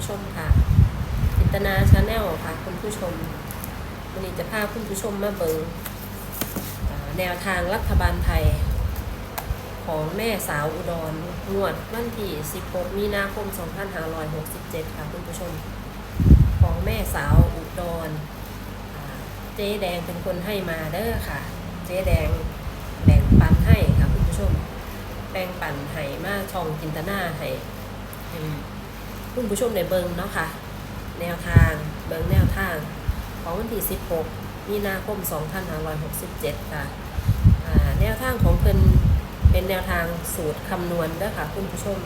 ผู้ชมค่ะจินตนาชาแนลค่ะ คุณผู้ชมวันนี้จะพาคุณผู้ชมมาเบิงอ่าแนวทางรัฐบาลไทย ของแม่สาวอุดรงวดวันที่ 16 มีนาคม 2567 ค่ะคุณผู้ชม ของแม่สาวอุดรเจ๊แดงเป็นคนให้มาเด้อค่ะ เจ๊แดงแบ่งปันให้ค่ะคุณผู้ชม แบ่งปันให้มาช่องจินตนาให้ คุณผู้ชมในเบิงเนาะค่ะ แนวทางเบิงแนวทาง ของวันที่ 16 มีนาคม 2567 ค่ะอ่าแนวทางของเพิ่นเป็นแนวทางสูตรคำนวณด้อค่ะคุณผู้ชม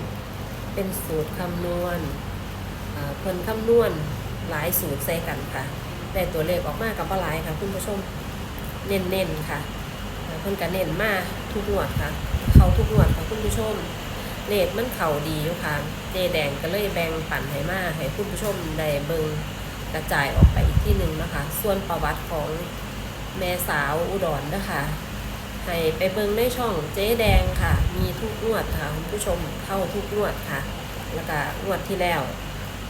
เป็นสูตรคำนวณเพิ่นคำนวณหลายสูตรใส่กันค่ะได้ตัวเลขออกมากับบ่หลายค่ะ คุณผู้ชมเน้นๆค่ะเพิ่นก็เน้นมาทุกงวดค่ะ เขาทุกงวดค่ะคุณผู้ชมเลขมันเข่าดีอยู่ค่ะ เจแดงก็เลยแบ่งปันให้มาให้คุณผู้ชมได้เบิงกระจายออกไปอีกที่หนึ่งนะคะ ส่วนประวัติของแม่สาวอุดรนะคะให้ไปเบิงในช่องเจ๊แดงค่ะ มีทุกงวดค่ะคุณผู้ชมเข้าทุกงวดค่ะ แล้วก็งวดที่แล้ว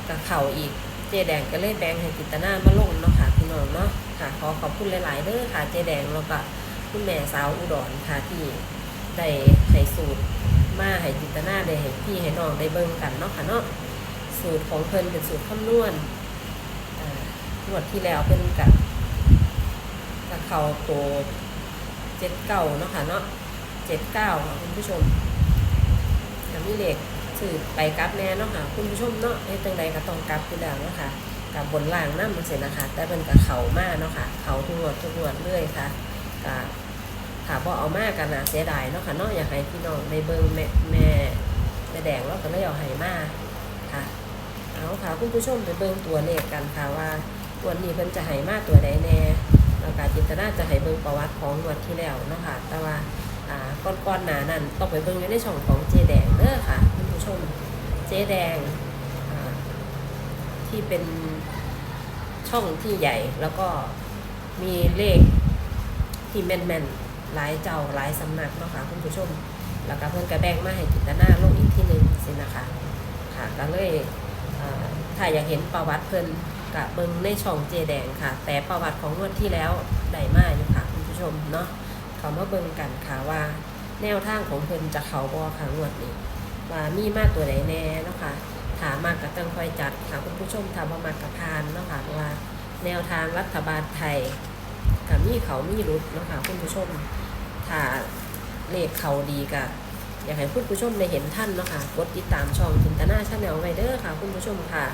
ก็เข่าอีกเจ๊แดงก็เลยแบ่งให้จิตนามาลงเนาะค่ะพี่น้องเนาะค่ะขอขอบคุณหลาย ๆเด้อค่ะเจ๊แดงแล้วก็คุณแม่สาวอุดรค่ะที่ได้ให้สูตร มาให้จิตนาได้ให้พี่ให้น้องได้เบิ่งกันเนาะค่ะเนาะสูตรของเพิ่นเป็นสูตรคำนวณอ่างวดที่แล้วเพิ่นกับกับเขาตัวเจ็ดเก้าเนาะค่ะเนาะเจ็ดเก้าค่ะคุณผู้ชมกับมีเลขสื่อไปกลับแน่เนาะค่ะคุณผู้ชมเนาะให้ตังใดก็ต้องกลับอยู่แล้วเนาะค่ะกับบนล่างนั่นมันเสร็จนะคะแต่เป็นกับเขามากเนาะค่ะเขาทุกงวดทุกงวดเรื่อยค่ะกับ ค่ะพอเอามากกันนะเสียดายเนาะค่ะเนาะอยากให้พี่น้องในเบิงแม่แม่แม่แดงเราก็เลยเอาให้มากค่ะเอาค่ะคุณผู้ชมไปเบิงตัวเลขกันค่ะว่าวันนี้เพิ่นจะให้มากตัวใดแน่แล้วก็จินตนาจะให้เบิงประวัติของงวันที่แล้วเนาะค่ะแต่ว่าอ่าก้อนๆหนานั้นต้องไปเบิงอยู่ในช่องของเจแดงเด้อค่ะคุณผู้ชมเจแดงที่เป็นช่องที่ใหญ่แล้วก็มีเลขที่แม่นๆ หลายเจ้าหลายสำนักเนาะค่ะคุณผู้ชม แล้วก็เพิ่อนกระแบงมาให้จิตนาลงอีกที่หนึ่งสินะคะค่ะก็เลยถ้าอยากเห็นประวัติเพิ่นกะเบิงในช่องเจแดงค่ะ แต่ประวัติของงวดที่แล้วได้มากอยู่ค่ะคุณผู้ชมเนาะเขามาเบิงกันค่ะว่า แนวทางของเพิ่นจะเขาบ่ค่ะงวดนี้ ว่ามีมากตัวใดแน่เนาะค่ะถามมากกับตั้งคอยจัดค่ะคุณผู้ชมถามว่ามากกับพานเนาะค่ะว่า แนวทางรัฐบาลไทย กับมีเขามีรุดนะคะคุณผู้ชมถ้าเลขเขาดีกะอยากให้คุณผู้ชมได้เห็นท่านเนาะค่ะกดติดตามช่องจินตนาชาแนลไวเด้อค่ะ คุณผู้ชมค่ะ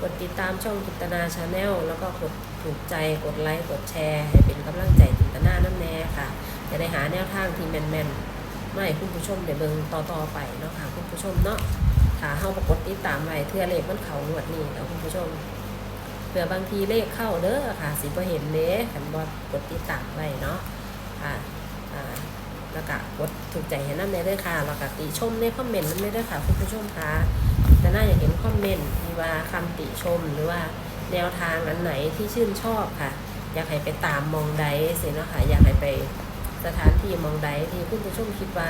กดติดตามช่องจินตนาชาแนลแล้วก็กดถูกใจกดไลค์กดแชร์ ให้เป็นกำลังใจจินตนาน้ำแน่ค่ะ จะได้หาแนวทางที่แมนๆไม่คุณผู้ชมได้เบิ่งต่อๆไปเนาะค่ะ คุณผู้ชมเนาะถ้าเฮาบ่กดติดตามไว้เทื่อเลขมันเขางวดนี้แล้วคุณผู้ชม เผื่อบางทีเลขเข้าเด้อค่ะสิบ่เห็นเด้ขันบอดกดติดตามไว้เนาะค่ะอ่าแล้วก็กดถูกใจเห็นนั่นเลยค่ะแล้วก็ติชมในคอมเมนต์นั่นเลยเด้ค่ะคุณผู้ชมค่ะแต่น่าอยากเห็นคอมเมนต์ที่ว่าคำติชมหรือว่าแนวทางอันไหนที่ชื่นชอบค่ะ อยากให้ไปตามมองใดสิเนาะค่ะอยากให้ไปสถานที่มองใดที่คุณผู้ชมคิดว่า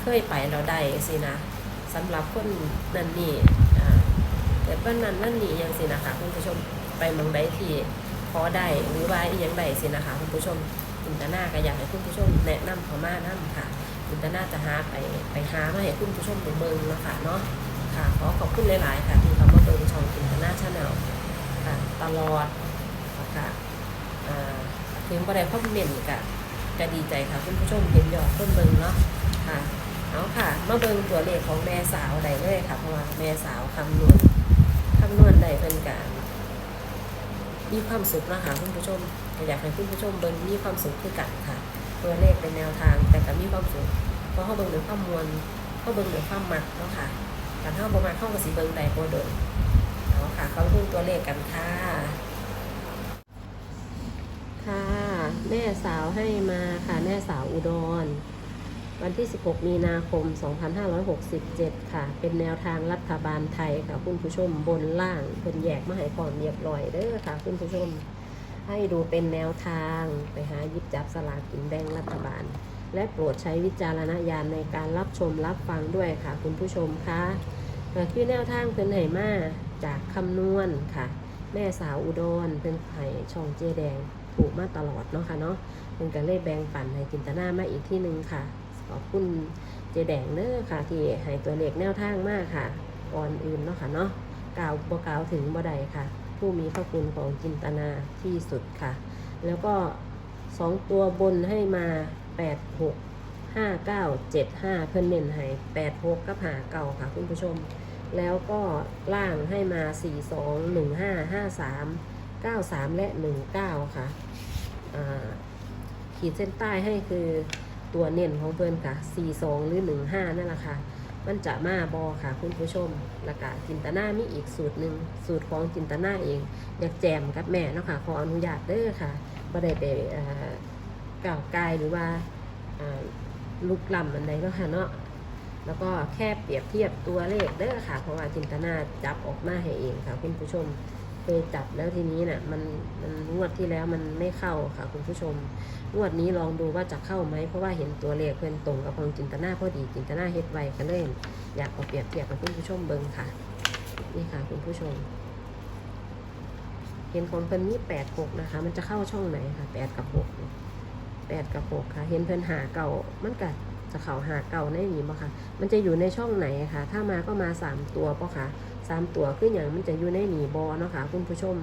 เคยไปเราได้สินะสำหรับคนนั่นนี่อ่าเกิดว่านั้นนั่นนี่ยังสินะคะคุณผู้ชม ไปเมืองใดที่พอได้หรือว่าอีหยังใดสินะคะคุณผู้ชมคุณตาหน้าก็อยากให้คุณผู้ชมแนะนำเขามานํค่ะคุณตาหน้าจะหาไปไปหามาให้คุณผู้ชมไปเบิ่งนะค่ะเนาะค่ะขอขอบคุณหลาย ๆ ค่ะ ที่เขามาเบิ่งช่องคุณตาหน้าชาแนลค่ะตลอดค่ะถึงประเด็นคอมเมนก็จะดีใจค่ะคุณผู้ชมเห็นยอดคนเบิ่งเนาะค่ะเอาค่ะมาเบิ่งตัวเลขของแม่สาวใดเลยค่ะเพราะว่าแม่สาวคำนวณคำนวณใดเป็นการ มีความสุขนะคะคุณผู้ชมอยากให้คุณผู้ชมเบิ่งมีความสุขคือกันค่ะ ตัวเลขเป็นแนวทางแต่ก็มีความสุขเพราะเขาเบิ่งด้วยความมวลเขาเบิ่งด้วยความมักเนาะค่ะการเข้าประมาณเข้ากับสีเบิ่งใดโปรโดนเอาค่ะเขาดูตัวเลขกันค่ะ ค่ะ แม่สาวให้มาค่ะแม่สาวอุดร วันที่ 16 มีนาคม 2567 ค่ะ เป็นแนวทางรัฐบาลไทยค่ะ คุณผู้ชมบนล่างเป็นแยกมาให้พร้อมเรียบร้อยเด้อค่ะ คุณผู้ชม ให้ดูเป็นแนวทางไปหาหยิบจับสลากกินแบ่งรัฐบาล และโปรดใช้วิจารณญาณในการรับชมรับฟังด้วยค่ะ คุณผู้ชมคะก็คือแนวทางเป็นไหมาจากคำนวณค่ะ แม่สาวอุดรเพิ่นให้ช่องเจแดงถูกมาตลอดเนาะค่ะเนาะเพิ่นก็เลยแบ่งปันให้จินตนามาอีกที่หนึ่งค่ะ ขอบคุณเจแดงเด้อค่ะ ที่ให้ตัวเลขแนวทางมากค่ะก่อนอื่นเนาะค่ะเนาะกล่าวบ่กล่าวถึงบ่ใดค่ะ ผู้มีพระคุณของจินตนาที่สุดค่ะ แล้วก็สองตัวบนให้มา8 6 5 9 7 5เพิ่นเน้นให้8 6กับหาเก่าค่ะคุณผู้ชม แล้วก็ล่างให้มา4 2 1 5 5 3 9 3และ19ค่ะอ่าขีดเส้นใต้ให้คือ ตัวเน้นของเพิ่นค่ะ 4 2 หรือ 1 5 นั่นแหละค่ะ มันจะมาบอค่ะ คุณผู้ชมแล้วก็จินตนามีอีกสูตรหนึ่งสูตรของจินตนาเอง อยากแจมกับแม่เนาะค่ะ ขออนุญาตเด้อค่ะบ่ได้ไปเกล่าวกายหรือว่าลุกลำอันใดเนาะค่ะเนาะแล้วก็แค่เปรียบเทียบตัวเลขเด้อค่ะ เพราะว่าจินตนาจับออกมาให้เองค่ะคุณผู้ชม เคยจับแล้วทีนี้น่ะมันมันงวดที่แล้วมันไม่เข้าค่ะ คุณผู้ชม งวดนี้ลองดูว่าจะเข้าไหมเพราะว่าเห็นตัวเลขเพื่อนตรงกับของจินตนาพอดีจินตนาเฮ็ดไวกันเลยอยากเอาเปรียบเทียบกับคุณผู้ชมเบิ่งค่ะ นี่ค่ะ คุณผู้ชม เห็นของเพิ่นมีแปดหกนะคะ มันจะเข้าช่องไหนค่ะแปดกับหกแปดกับหกค่ะ เห็นเพิ่นหาเก่ามันก็จะเข่าหาเก่าในนี้บ่ค่ะ มันจะอยู่ในช่องไหนคะถ้ามาก็มาสามตัวป่ะค่ะ สามตัวคืออย่างมันจะอยู่ในหนีบอเนาะค่ะคุณผู้ชม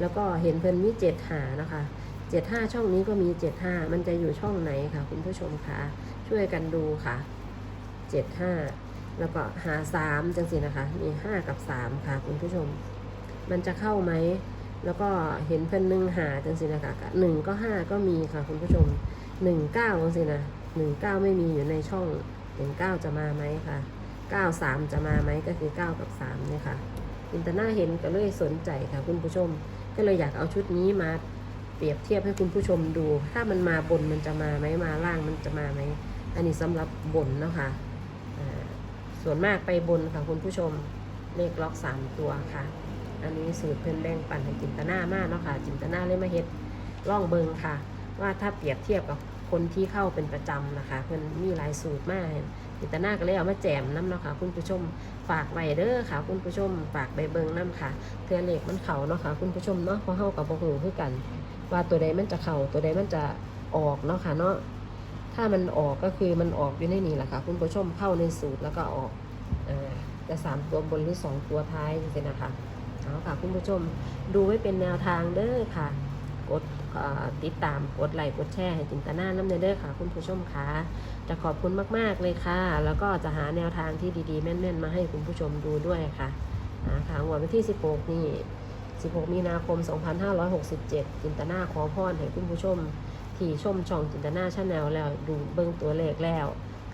แล้วก็เห็นเพิ่นมีเจ็ดหานะคะเจ็ดห้าช่องนี้ก็มีเจ็ดห้ามันจะอยู่ช่องไหนคะคุณผู้ชมคะช่วยกันดูค่ะเจ็ดห้าแล้วก็หาสามจังสินะคะ มีห้ากับสามค่ะ คุณผู้ชม มันจะเข้าไหม แล้วก็เห็นเพิ่นหนึ่งหาจังสินะคะหนึ่งก็ห้าก็มีค่ะ คุณผู้ชมหนึ่งเก้าจังสินะหนึ่งเก้าไม่มีอยู่ในช่องหนึ่งเก้าจะมาไหมค่ะ เก้าสามจะมาไหมก็คือเก้ากับสามเนี่ยค่ะอินเตอร์น่าเห็นก็เลยสนใจค่ะคุณผู้ชม ก็เลยอยากเอาชุดนี้มาเปรียบเทียบให้คุณผู้ชมดู ถ้ามันมาบนมันจะมาไหมมาล่างมันจะมาไหม อันนี้สำหรับบนเนาะค่ะอ่าส่วนมากไปบนค่ะคุณผู้ชมเลขล็อกสามตัวค่ะ อันนี้สูตรเพิ่นแบ่งปั่นให้จินตนามากเนาะค่ะ จินตนาเลยมาเฮ็ดล่องเบิงค่ะ ว่าถ้าเปรียบเทียบกับคนที่เข้าเป็นประจำนะคะ เพิ่นมีหลายสูตรมาก จินตนาก็เลยเอามาแจมน้ำเนาะค่ะคุณผู้ชมฝากไว้เด้อค่ะ คุณผู้ชมฝากใบเบิงน้ำค่ะเทือเลขมันเข่าเนาะค่ะคุณผู้ชมเนาะพราะเฮากับบ่ฮู้คือกัน ว่าตัวใดมันจะเข่าตัวใดมันจะออกเนาะค่ะเนาะถ้ามันออกก็คือมันออกอยู่ในนี้แหละค่ะ คุณผู้ชมเข้าในสูตรแล้วก็ออกจะสามตัวบนหรือสองตัวท้ายจังซี่นะคะเอาค่ะ คุณผู้ชมดูไว้เป็นแนวทางเด้อค่ะกด ติดตามกดไลค์กดแชร์ให้จินตนาน้ำเนยเด้อค่ะ คุณผู้ชมค่ะจะขอบคุณมาก ๆ เลยค่ะ แล้วก็จะหาแนวทางที่ดีๆ แม่น ๆ มาให้คุณผู้ชมดูด้วยค่ะค่ะวันที่ 16 นี่ 16 มีนาคม 2567 จินตนาขอพรให้คุณผู้ชม ที่ชมช่องจินตนาชาแนลแล้วดูเบิ่งตัวเลขแล้ว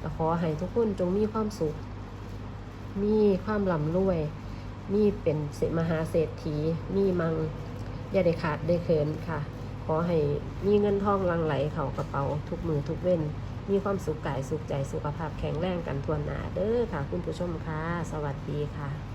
ก็ขอให้ทุกคนจงมีความสุข มีความร่ำรวย มีเป็นเศรษฐมหาเศรษฐี มีมัง อย่าได้ขาดได้เขินค่ะ ขอให้มีเงินทองลังไหลเข้ากระเป๋าทุกมือทุกเว้น มีความสุขกายสุขใจสุขภาพแข็งแรงกันทวนหนาเด้อค่ะ คุณผู้ชมค่ะ สวัสดีค่ะ